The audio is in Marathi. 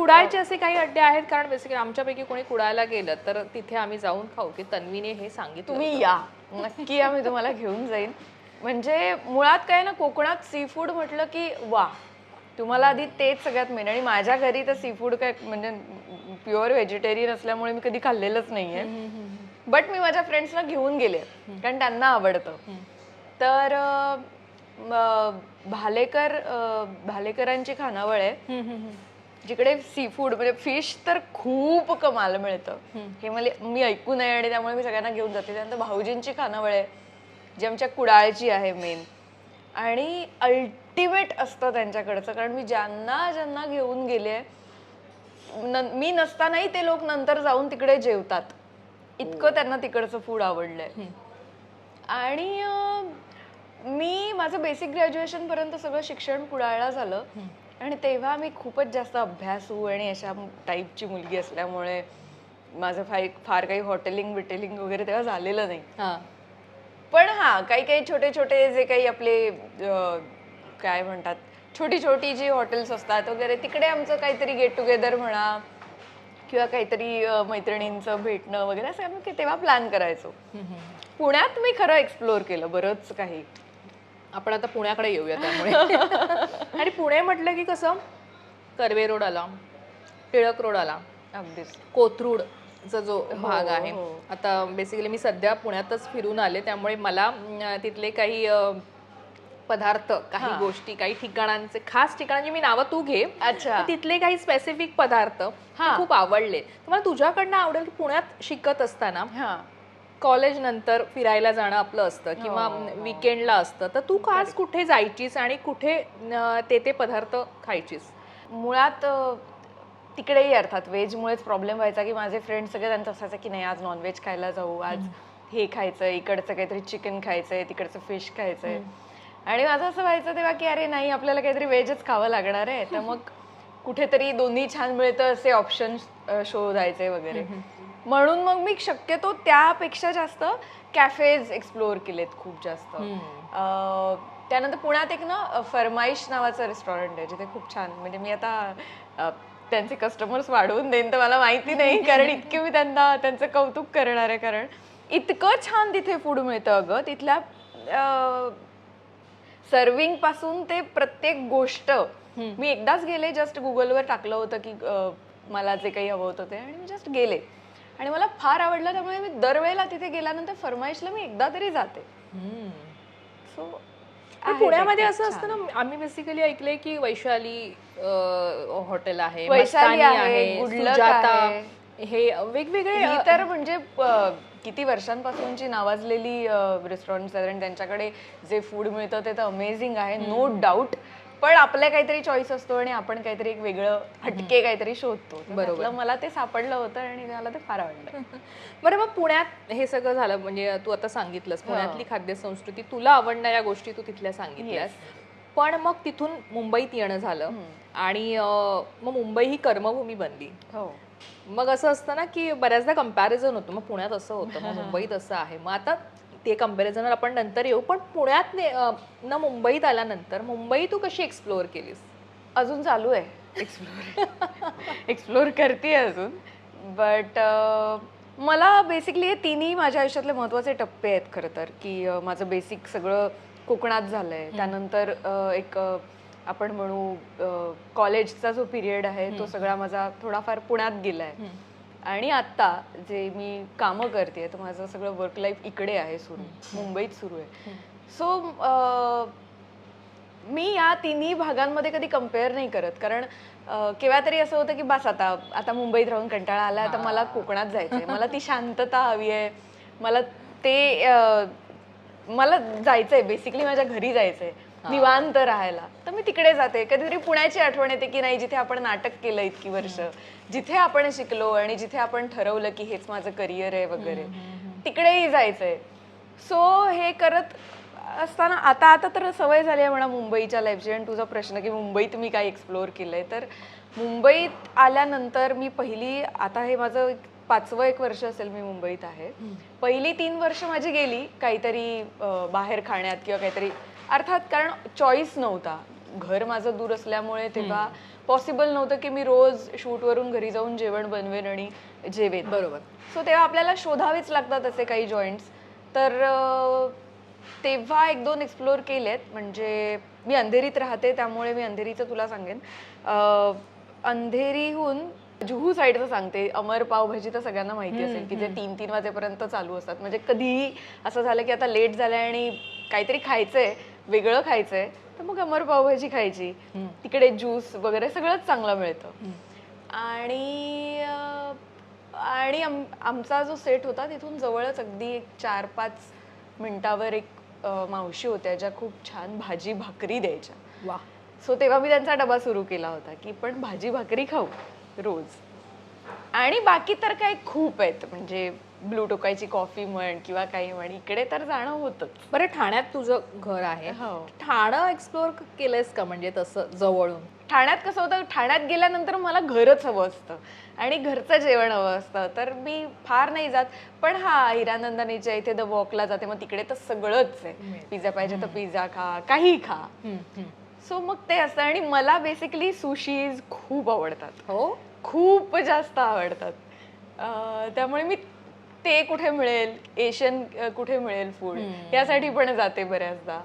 कुडाळचे असे काही अड्डे आहेत? कारण बेसिकली आमच्यापैकी कोणी कुडाळला गेलं तर तिथे आम्ही जाऊन खाऊ. की तन्वीने हे सांगितलं तुम्ही या. नक्की मी तुम्हाला घेऊन जाईन. म्हणजे मुळात काय ना कोकणात सी फूड म्हटलं की वा. तुम्हाला आधी तेच सगळ्यात मेन आणि माझ्या घरी तर सी फूड काय म्हणजे प्युअर व्हेजिटेरियन असल्यामुळे मी कधी खाल्लेलंच नाहीये. बट मी माझ्या फ्रेंड्सला घेऊन गेले कारण त्यांना आवडतं. तर भालेकर भालेकरांची खानावळ आहे. जिकडे सी फूड म्हणजे फिश तर खूप कमाल मिळतं. हे मला मी ऐकू नये आणि त्यामुळे मी सगळ्यांना घेऊन जाते. त्यानंतर भाऊजींची खानावळ आहे जी आमच्या कुडाळची आहे मेन आणि अल्टिमेट असतं त्यांच्याकडचं कारण मी ज्यांना ज्यांना घेऊन गेले न- मी नसतानाही ते लोक नंतर जाऊन तिकडे जेवतात. इतकं त्यांना तिकडचं फूड आवडलंय. आणि मी माझं बेसिक ग्रॅज्युएशन पर्यंत सगळं शिक्षण कुडाळला झालं. आणि तेव्हा मी खूपच जास्त अभ्यासू आणि अशा टाईपची मुलगी असल्यामुळे माझं फार फार काही हॉटेलिंग बिटेलिंग वगैरे तेव्हा झालेलं नाही. हा. पण हा काही काही छोटे छोटे जे काही आपले काय म्हणतात छोटी छोटी जी हॉटेल्स असतात वगैरे तिकडे आमचं काहीतरी गेट टुगेदर म्हणा किंवा काहीतरी मैत्रिणींचं भेटणं वगैरे असं आम्ही तेव्हा प्लॅन करायचो. पुण्यात मी खरं एक्सप्लोअर केलं बरंच काही. आपण आता पुण्याकडे येऊया त्यामुळे. आणि पुणे म्हटलं की कसं कर्वे रोड आला टिळक रोड आला अगदीच. कोथरूडचा जो भाग आहे. हो. आता बेसिकली मी सध्या पुण्यातच फिरून आले त्यामुळे मला तिथले काही पदार्थ काही गोष्टी काही ठिकाणांचे खास ठिकाणांची मी नावं तू घे अच्छा. तिथले काही स्पेसिफिक पदार्थ खूप आवडले. तर मला तुझ्याकडनं आवडेल की पुण्यात शिकत असताना हा कॉलेज नंतर फिरायला जाणं आपलं असतं किंवा विकेंडला असतं. तर तू खास कुठे जायचीस आणि कुठे ते ते पदार्थ खायचीस? मुळात तिकडेही अर्थात व्हेजमुळेच प्रॉब्लेम व्हायचा की माझे फ्रेंड सगळे त्यांचं असायचं की नाही आज नॉनव्हेज खायला जाऊ आज हे खायचंय इकडचं काहीतरी चिकन खायचंय तिकडचं फिश खायचंय. आणि माझं असं व्हायचं तेव्हा की अरे नाही आपल्याला काहीतरी व्हेजच खावं लागणार आहे. तर मग कुठेतरी दोन्ही छान मिळतं असे ऑप्शन शोधायचे वगैरे. म्हणून मग मी शक्यतो त्यापेक्षा जास्त कॅफेज एक्सप्लोअर केलेत खूप जास्त. त्यानंतर पुण्यात एक ना फरमाईश नावाचं रेस्टॉरंट आहे जिथे खूप छान म्हणजे मी आता त्यांचे कस्टमर्स वाढवून देईन तर मला माहिती नाही कारण इतके मी त्यांना त्यांचं कौतुक करणार आहे कारण इतकं छान तिथे फूड मिळतं अगं. तिथल्या सर्विंगपासून ते प्रत्येक गोष्ट. मी एकदाच गेले जस्ट गुगलवर टाकलं होतं की मला जे काही हवं होतं ते आणि मी जस्ट गेले. आणि मला फार आवडलं त्यामुळे मी दरवेळेला तिथे गेल्यानंतर फरमाईशला मी एकदा तरी जाते. सो पण पुण्यामध्ये असं असतं ना आम्ही बेसिकली ऐकलंय की वैशाली हॉटेल आहे वैशाली आहे. हे वेगवेगळे तर म्हणजे किती वर्षांपासूनची नावाजलेली रेस्टॉरंट आहेत आणि त्यांच्याकडे जे फूड मिळतं ते तर अमेझिंग आहे नो डाऊट पण आपल्या काहीतरी चॉईस असतो आणि आपण काहीतरी एक वेगळं हटके काहीतरी शोधतो. त्यातलं मला ते सापडलं होतं आणि मला ते फार आवडलं. बरं मग पुण्यात हे सगळं झालं म्हणजे तू आता सांगितलंस पुण्यातली खाद्य संस्कृती तुला आवडणाऱ्या गोष्टी तू तिथल्या सांगितल्यास. पण मग तिथून मुंबईत येणं झालं आणि मग मुंबई ही कर्मभूमी बनली. हो. मग असं असतं ना की बऱ्याचदा कंपॅरिझन होतं मग पुण्यात असं होतं मग मुंबईत असं आहे. मग आता ते कम्पॅरिझनवर आपण नंतर येऊ. पण पुण्यात ने- मुंबईत आल्यानंतर मुंबई तू कशी एक्सप्लोअर केलीस? अजून चालू आहे. एक्सप्लोर एक्सप्लोअर करते अजून. बट मला बेसिकली हे तिन्ही माझ्या आयुष्यातले महत्त्वाचे टप्पे आहेत खरं तर. की माझं बेसिक सगळं कोकणात झालंय. त्यानंतर अं, एक आपण म्हणू कॉलेजचा जो पिरियड आहे तो सगळा माझा थोडाफार पुण्यात गेलाय. आणि आत्ता जे मी कामं करते तर माझं सगळं वर्क लाईफ इकडे आहे सुरू मुंबईत सुरू आहे. सो मी या तिन्ही भागांमध्ये कधी कंपेअर नाही करत. कारण केव्हा तरी असं होतं की बस आता आता मुंबईत राहून कंटाळा आला तर मला कोकणात जायचंय. मला ती शांतता हवी आहे. मला ते मला जायचंय. बेसिकली माझ्या घरी जायचंय. निवांत राहायला. तर मी तिकडे जाते. कधीतरी पुण्याची आठवण येते की नाही जिथे आपण नाटक केलं इतकी वर्ष. जिथे आपण शिकलो आणि जिथे आपण ठरवलं की हेच माझं करिअर आहे वगैरे. तिकडेही जायचंय. सो हे करत असताना आता आता तर सवय झाली आहे म्हणा मुंबईच्या लाईफची आणि तुझा प्रश्न की मुंबईत मी काय एक्सप्लोअर केलंय. तर मुंबईत आल्यानंतर मी पहिली आता हे माझं पाचवं एक वर्ष असेल मी मुंबईत आहे. पहिली तीन वर्ष माझी गेली काहीतरी बाहेर खाण्यात किंवा काहीतरी. अर्थात कारण चॉईस नव्हता. घर माझं दूर असल्यामुळे तेव्हा पॉसिबल नव्हतं की मी रोज शूटवरून घरी जाऊन जेवण बनवेन आणि जेवेन. बरोबर. सो तेव्हा आपल्याला शोधावेच लागतात असे काही जॉईंट्स तर तेव्हा एक दोन एक्सप्लोर केलेत. म्हणजे मी अंधेरीत राहते त्यामुळे मी अंधेरीचं तुला सांगेन. अंधेरीहून जुहू साईडचं सांगते. अमर पावभाजी तर सगळ्यांना माहिती असेल की जे तीन तीन वाजेपर्यंत चालू असतात. म्हणजे कधीही असं झालं की आता लेट झालंय आणि काहीतरी खायचंय वेगळं खायचंय तर मग अमर पावभाजी खायची. तिकडे ज्यूस वगैरे सगळंच चांगलं मिळतं. आणि आणि आम- आमचा जो सेट होता तिथून जवळच अगदी एक चार पाच मिनिटावर एक मावशी होत्या ज्या खूप छान भाजी भाकरी द्यायच्या. वा सो तेव्हा मी त्यांचा डबा सुरू केला होता की पण भाजी भाकरी खाऊ. रोज. आणि बाकी तर काही खूप आहेत. म्हणजे ब्लू टोकायची कॉफी म्हण किंवा काही म्हण इकडे तर जाणं होतच. बरं ठाण्यात तुझं घर आहे. हो. ठाणं एक्सप्लोअर केलंयस का? म्हणजे तसं जवळून? ठाण्यात कसं होतं ठाण्यात गेल्यानंतर मला घरच हवं असतं. आणि घरचं जेवण हवं असतं. तर मी फार नाही जात. पण हा हिरानंदनीच्या इथे द वॉकला जाते. मग तिकडे तर सगळंच आहे. पिझ्झा पाहिजे तर पिझ्झा खा काही खा. सो मग ते असतं. आणि मला बेसिकली सुशीज खूप आवडतात. हो? खूप जास्त आवडतात. त्यामुळे मी ते कुठे मिळेल एशियन कुठे मिळेल फूड यासाठी पण जाते बऱ्याचदा.